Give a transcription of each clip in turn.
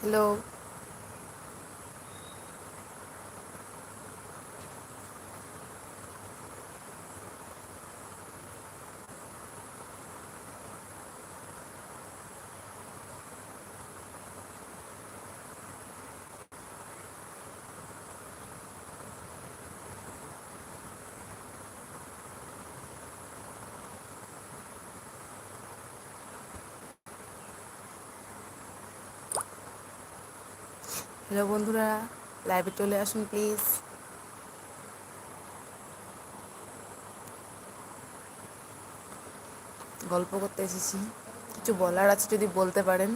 Hello hello বন্ধুরা লাইভে চলে আসুন প্লিজ গল্প করতে এসেছি। কিছু বলার আছে যদি বলতে পারেন।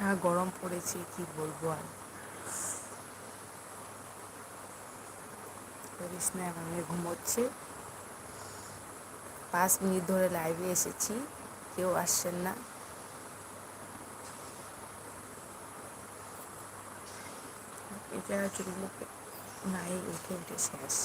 যা গরম পড়েছে, কি বলব আর? করিস না আমি ঘুমোচ্ছে। পাঁচ মিনিট ধরে লাইভে এসেছি, কেউ আসছেন না। এটা চুলমুখে নাই উঠে উঠে শেষ।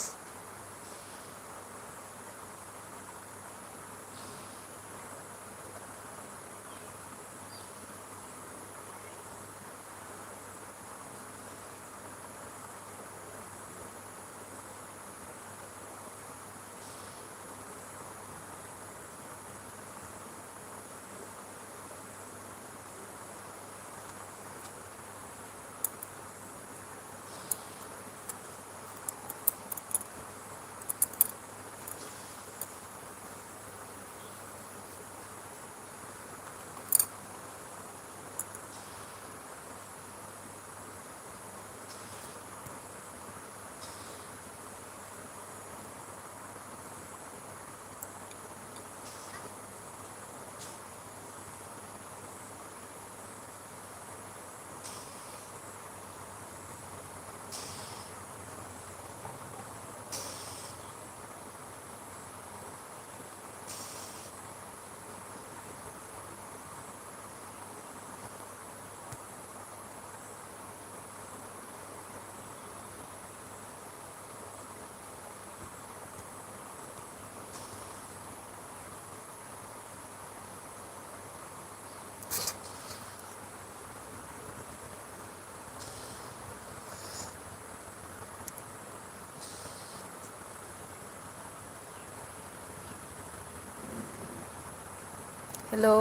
হ্যালো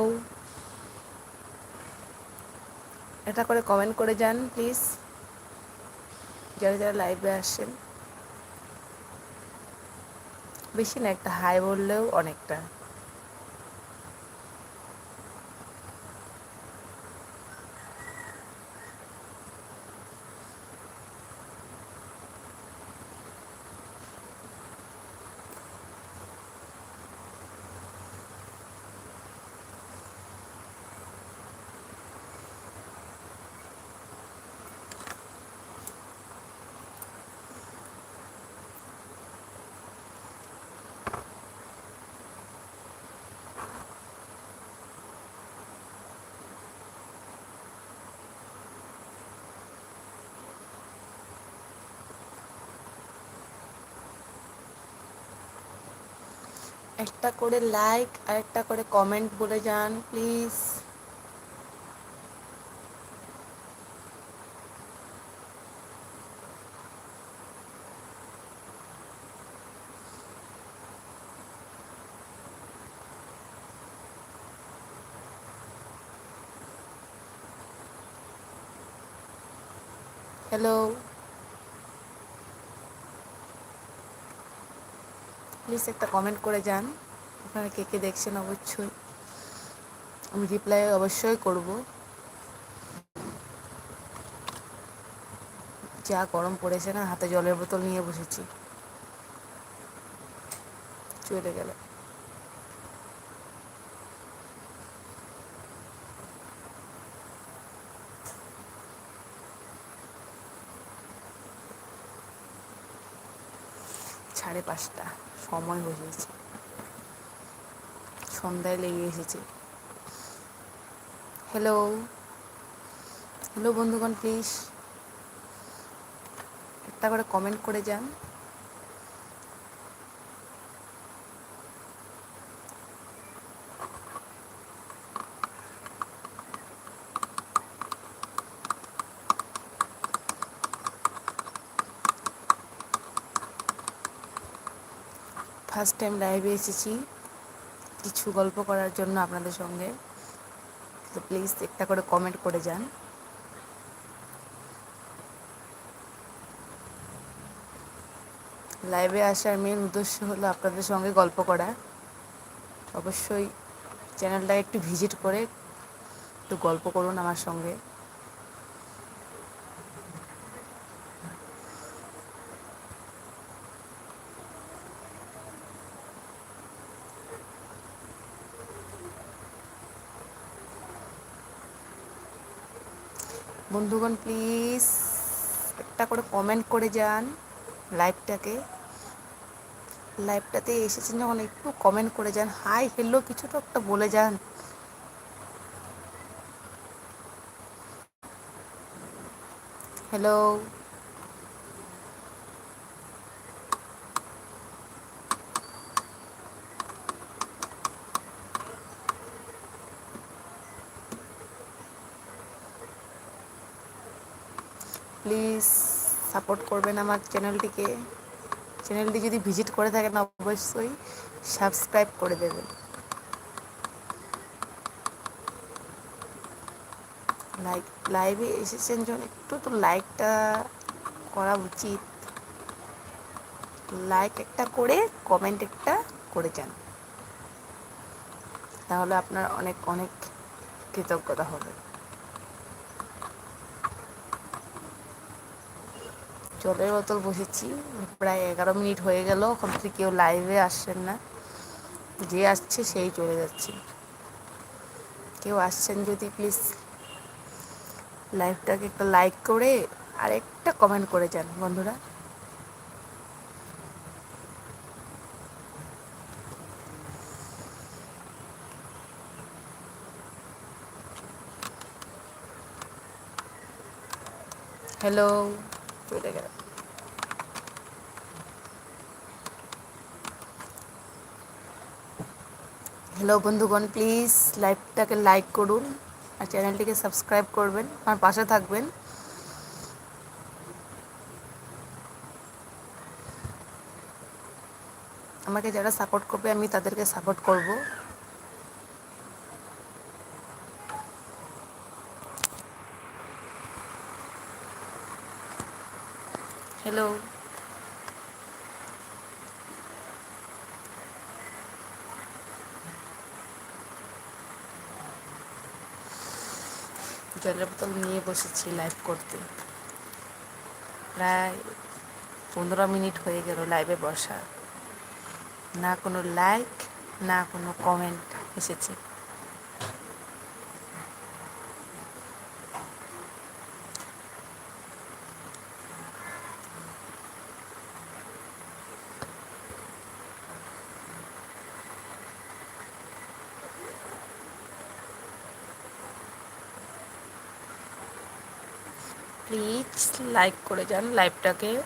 এটা করে কমেন্ট করে যান প্লিজ যারা যারা লাইভে আসেন। বেশি না, একটা হাই বললেও অনেকটা। একটা করে লাইক আর একটা করে কমেন্ট বলে যান প্লিজ হ্যালো প্লিজ একটা কমেন্ট করে যান। আপনারা কে কে দেখছেন অবশ্যই। আমি রিপ্লাই অবশ্যই করব। যা গরম পড়েছে না, হাতে জলের বোতল নিয়ে বসেছি। চলে গেল। সাড়ে পাঁচটা। সময় হয়ে গেছে সন্ধ্যায় লেগে এসেছে। হ্যালো হ্যালো বন্ধুগণ প্লিজ একটা করে কমেন্ট করে যান। ফার্স্ট টাইম লাইভে এসেছি কিছু গল্প করার জন্য আপনাদের সঙ্গে। তো প্লিজ একটা করে কমেন্ট করে যান। লাইভে আসার মেন উদ্দেশ্য হলো আপনাদের সঙ্গে গল্প করা। অবশ্যই চ্যানেলটা একটু ভিজিট করে একটু গল্প করুন আমার সঙ্গে। বন্ধুগণ প্লিজ একটা করে কমেন্ট করে যান লাইভটাকে লাইভটাতে এসেছেন যখন একটু কমেন্ট করে যান। হাই হেলো কিছু তো একটা বলে যান। হ্যালো প্লিজ সাপোর্ট করবেন আমার চ্যানেলটিকে চ্যানেলটি যদি ভিজিট করে থাকেন, অবশ্যই সাবস্ক্রাইব করে দেবেন। লাইক লাইভে এসেছেন যখন, একটু তো লাইকটা করা উচিত। লাইক একটা করে কমেন্ট একটা করে যান। তাহলে আপনার অনেক অনেক কৃতজ্ঞতা হবে। জলের বোতল বসেছি। প্রায় এগারো মিনিট হয়ে গেল, ওখান থেকে কেউ লাইভে আসছেন না। যে আসছে সেই চলে যাচ্ছে। কেউ আসছেন যদি প্লিজ লাইভটাকে একটা লাইক করে আর একটা কমেন্ট করে যান, বন্ধুরা। হ্যালো চলে গেল। হ্যালো বন্ধুগণ প্লিজ লাইভটাকে লাইক করুন আর চ্যানেলটিকে সাবস্ক্রাইব করবেন, আমার পাশে থাকবেন। আমাকে যারা সাপোর্ট করবে, আমি তাদেরকে সাপোর্ট করব। হ্যালো জলের বোতল নিয়ে বসেছি লাইভ করতে। প্রায় পনেরো মিনিট হয়ে গেল লাইভে বসা। না কোনো লাইক না কোনো কমেন্ট এসেছে। প্লিজ লাইক করে যান লাইভটাকে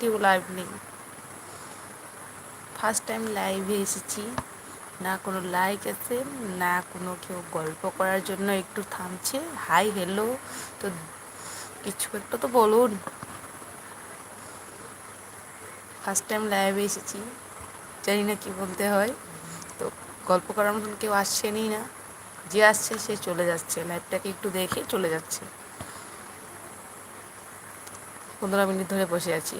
কেউ লাইভ নেই। ফার্স্ট টাইম লাইভে এসেছি। না কোনো লাইক আছে, না কোনো কেউ গল্প করার জন্য একটু থামছে। হাই হ্যালো তো কিছু একটা তো বলুন। ফার্স্ট টাইম লাইভে এসেছি। জানি না কী বলতে হয়। তো গল্প করার মতন কেউ আসছেনই না। যে আসছে সে চলে যাচ্ছে। লাইভটাকে একটু দেখে চলে যাচ্ছে। পনেরো মিনিট ধরে বসে আছি।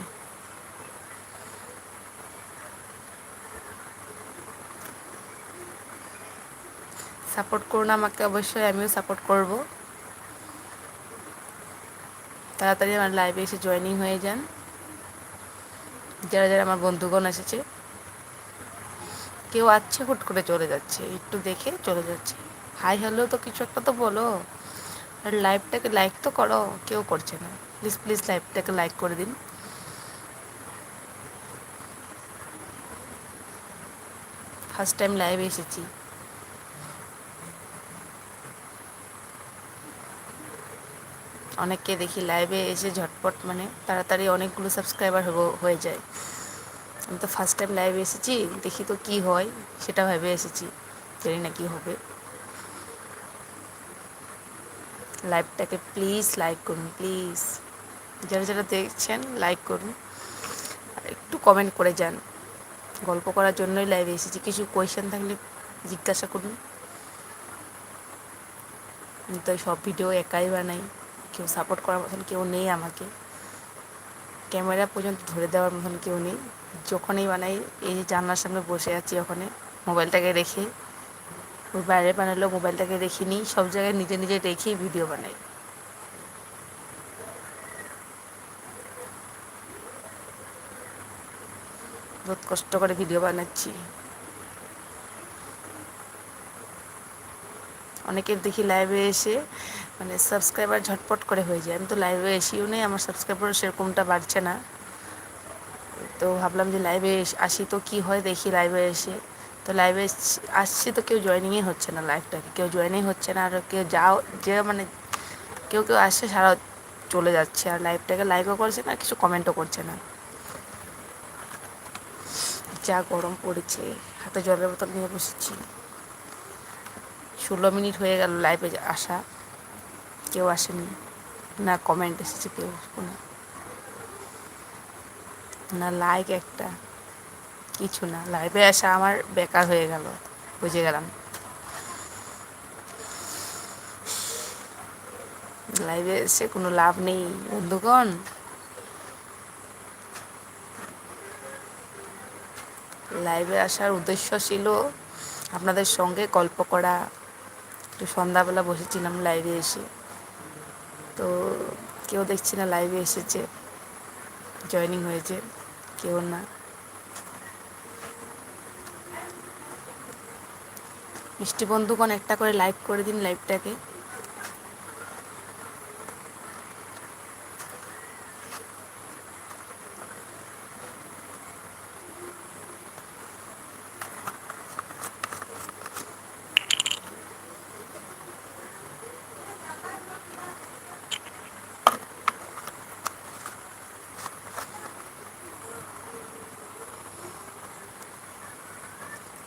সাপোর্ট করুন আমাকে অবশ্যই, আমিও সাপোর্ট করব। তাড়াতাড়ি আমার লাইভে এসে জয়নিং হয়ে যান। যারা যারা আমার বন্ধুগণ এসেছে, কেউ আসছে হুট করে চলে যাচ্ছে। একটু দেখে চলে যাচ্ছে। হাই হ্যালো তো কিছু একটা তো বলো। আর লাইভটাকে লাইক তো করো, কেউ করছে না। প্লিজ প্লিজ লাইভটাকে লাইক করে দিন। ফার্স্ট টাইম লাইভে এসেছি। অনেককে দেখি লাইভে এসে ঝটপট মানে তাড়াতাড়ি অনেকগুলো সাবস্ক্রাইবার হয়ে যায়। আমি তো ফার্স্ট টাইম লাইভে এসেছি, দেখি তো কি হয়, সেটা ভেবে এসেছি। জানি না কি হবে। লাইভটাকে প্লিজ লাইক করুন, প্লিজ। যারা যারা দেখছেন, লাইক করুন। আর একটু কমেন্ট করে যান। গল্প করার জন্যই লাইভে এসেছি। কিছু কোয়েশ্চেন থাকলে জিজ্ঞাসা করুন। তো সব ভিডিও একাই বানাই। কেউ সাপোর্ট করার মতন কেউ নেই আমাকে। ক্যামেরা পর্যন্ত ধরে দেওয়ার মতন কেউ নেই। যখনই বানাই, এই জানলার সামনে বসে আছি ওখানে মোবাইলটাকে রেখে বাইরে বানালেও মোবাইলটাকে রেখে নিই সব জায়গায় নিজে নিজে রেখেই ভিডিও বানাই। বহুত কষ্ট করে ভিডিও বানাচ্ছি। অনেকের দেখি লাইভে এসে মানে সাবস্ক্রাইবার ঝটপট করে হয়ে যায়। আমি তো লাইভে এসেও নেই, আমার সাবস্ক্রাইবার সেরকমটা বাড়ছে না। তো ভাবলাম যে লাইভে আসি তো কি হয় দেখি লাইভে এসে। তো লাইভে আসছি তো কেউ জয়নিংই হচ্ছে না লাইভটাকে কেউ জয়নিং হচ্ছে না, আর কেউ যাও, যে মানে কেউ কেউ আসছে, সারা চলে যাচ্ছে। আর লাইভটাকে লাইভও করছে না কিছু কমেন্টও করছে না। যা গরম পড়েছে, হাতে জলের বোতল নিয়ে বসেছি। ষোলো মিনিট হয়ে গেল লাইভে আসা। কেউ আসেনি। না কমেন্ট এসেছে কেউ, না। লাইক একটা। কিছু না। লাইভে আসা আমার বেকার হয়ে গেল, বুঝে গেলাম। লাইভে এসে কোনো লাভ নেই, বন্ধুগণ। লাইভে আসার উদ্দেশ্য ছিল আপনাদের সঙ্গে গল্প করা। একটু সন্ধ্যাবেলা বসেছিলাম লাইভে এসে। তো কেউ দেখছি না লাইভে এসেছে জয়নিং হয়েছে, কেউ না। মিষ্টি বন্ধুগণ একটা করে লাইক করে দিন লাইভটাকে।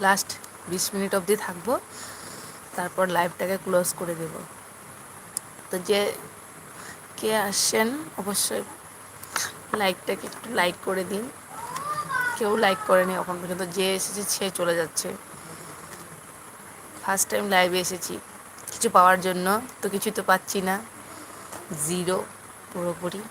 লাস্ট বিশ মিনিট অবধি থাকব, তারপর লাইভটাকে ক্লোজ করে দেব। তো যে কে আসছেন অবশ্যই লাইকটাকে একটু লাইক করে দিন। কেউ লাইক করেনি এখন পর্যন্ত, যে এসেছে সে চলে যাচ্ছে। ফার্স্ট টাইম লাইভে এসেছি। কিছু পাওয়ার জন্য, তো কিছু তো পাচ্ছি না। জিরো পুরোপুরি।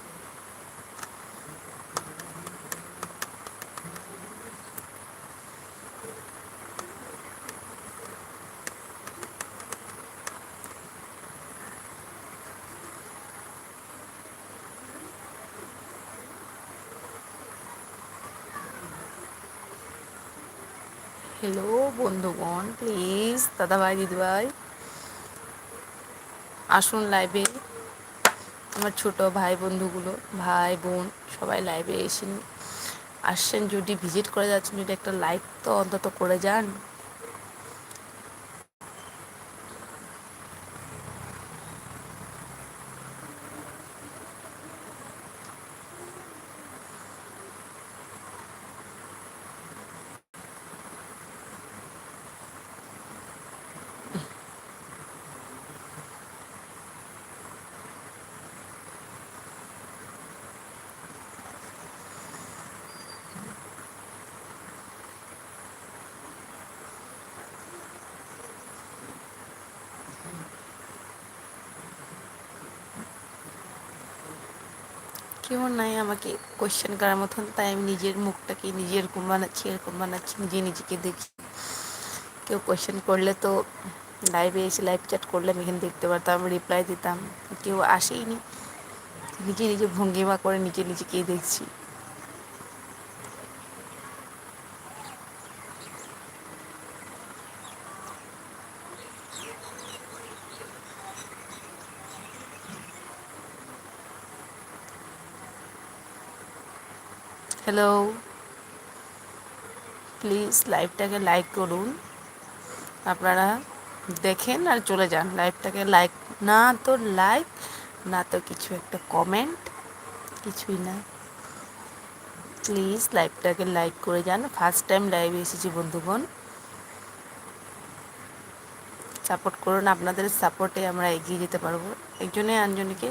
হ্যালো বন্ধুগণ প্লিজ দাদা দাদাভাই দিদিভাই আসুন লাইভে আমার ছোট ভাই বন্ধুগুলো, ভাই, বোন, সবাই লাইভে এসে আসছেন। যদি ভিজিট করে যাচ্ছেন, যদি একটা লাইক তো অন্তত করে যান। কেউ নাই আমাকে কোয়েশ্চেন করার মতন, তাই আমি নিজের মুখটাকে নিজের এরকম বানাচ্ছি এরকম বানাচ্ছি, নিজে নিজেকে দেখি কেউ কোয়েশ্চেন করলে তো লাইভে এসে লাইভ চ্যাট করলে আমি এখানে দেখতে পারতাম রিপ্লাই দিতাম, কেউ আসেইনি। নিজে নিজে ভঙ্গিমা করে নিজে নিজেকেই দেখছি। হ্যালো প্লিজ লাইভটাকে লাইক করুন। আপনারা দেখেন আর চলে যান। লাইভটাকে লাইক না তো লাইক না তো কিছু একটা কমেন্ট কিছুই না। প্লিজ লাইভটাকে লাইক করে যান। ফার্স্ট টাইম লাইভে এসেছি বন্ধুগণ। সাপোর্ট করুন। আপনাদের সাপোর্টে আমরা এগিয়ে যেতে পারব। একজনে আনজনকে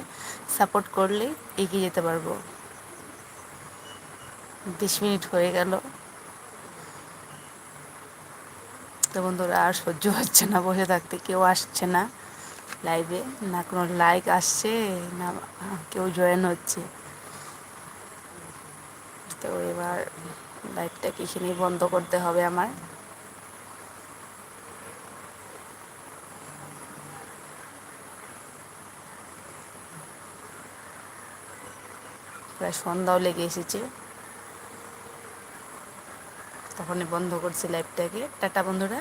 সাপোর্ট করলে এগিয়ে যেতে পারব। বিশ মিনিট হয়ে গেল। তো বন্ধুরা, আর সহ্য হচ্ছে না, বসে থাকতে কেউ আসছে না লাইভে না কোনো লাইক আসছে, না কেউ জয়েন হচ্ছে। তো এবার লাইভটাকে এখানেই বন্ধ করতে হবে আমার। প্রায় সন্ধ্যাও লেগে এসেছে। তখনই বন্ধ করছি লাইভটাকে টাটা বন্ধুরা।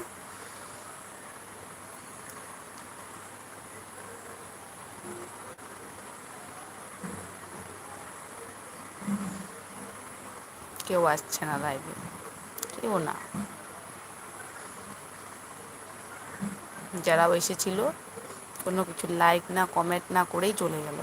কেউ আসছে না লাইভে কেউ না। যারাও এসেছিল, কোনো কিছু লাইক না কমেন্ট না করেই চলে গেল।